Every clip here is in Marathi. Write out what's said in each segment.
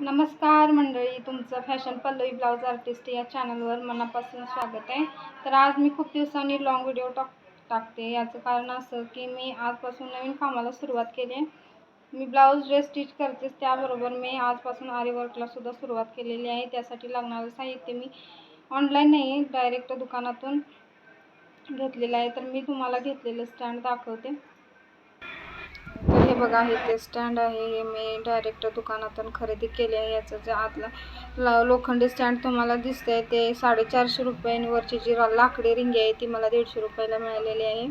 नमस्कार मंडळी तुमचं फॅशन पल्लवी ब्लाऊज आर्टिस्ट या चॅनलवर मनापासून स्वागत आहे. तर आज मी खूप दिवसांनी लॉंग व्हिडिओ टाक टाकते. याचं कारण असं की मी आजपासून नवीन कामाला सुरुवात केली आहे. मी ब्लाऊज ड्रेस स्टिच करतेच त्याबरोबर मी आजपासून आरी सुद्धा सुरुवात केलेली आहे. त्यासाठी लागणारं साहित्य मी ऑनलाईन नाही डायरेक्ट दुकानातून घेतलेलं आहे. तर मी तुम्हाला घेतलेलं स्टँड दाखवते. बघा हे ते स्टँड आहे. हे मी डायरेक्ट दुकानातून खरेदी केले आहे. याचं जे आतला लोखंडी स्टँड तुम्हाला दिसतंय ते साडेचारशे रुपयांवरची जी लाकडी रिंगी आहे ती मला दीडशे रुपयाला मिळालेली आहे.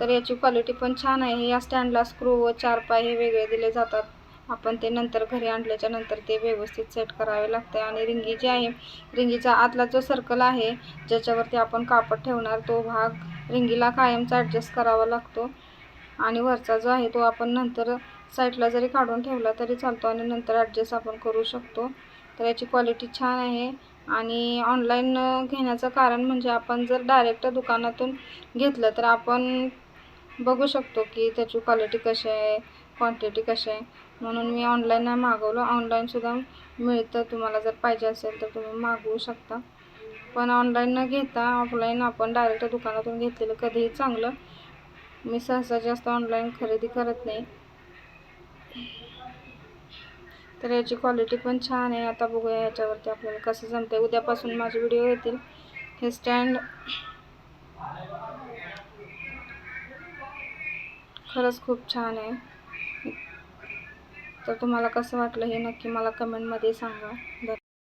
तर याची क्वालिटी पण छान आहे. या स्टँडला स्क्रू व चार पाय हे वेगळे दिले जातात. आपण ते नंतर घरी आणल्याच्या नंतर ते व्यवस्थित सेट करावे लागते आणि रिंगी जी आहे रिंगीचा आतला जो सर्कल आहे ज्याच्यावरती आपण कापड ठेवणार तो भाग रिंगीला कायमचा ॲडजस्ट करावा लागतो. आणि वरचा जो आहे तो आपण नंतर साईडला जरी काढून ठेवला तरी चालतो आणि नंतर ॲडजस्ट आपण करू शकतो. तर याची क्वालिटी छान आहे. आणि ऑनलाईन घेण्याचं कारण म्हणजे आपण जर डायरेक्ट दुकानातून घेतलं तर आपण बघू शकतो की त्याची क्वालिटी कशी आहे क्वांटिटी कशी आहे. म्हणून मी ऑनलाईन नाही मागवलं. ऑनलाईनसुद्धा मिळतं. तुम्हाला जर पाहिजे असेल तर तुम्ही मागवू शकता. पण ऑनलाईन न घेता ऑफलाईन आपण डायरेक्ट दुकानातून घेतलेलं कधीही चांगलं मी सहसा जास्त ऑनलाईन खरेदी करत नाही. तर याची क्वालिटी पण छान आहे. आता बघूया याच्यावरती आपल्याला कसं जमतं आहे उद्यापासून माझे व्हिडिओ येतील. हे स्टँड खरंच खूप छान आहे. तर तुम्हाला कसं वाटलं हे नक्की मला कमेंटमध्ये सांगा.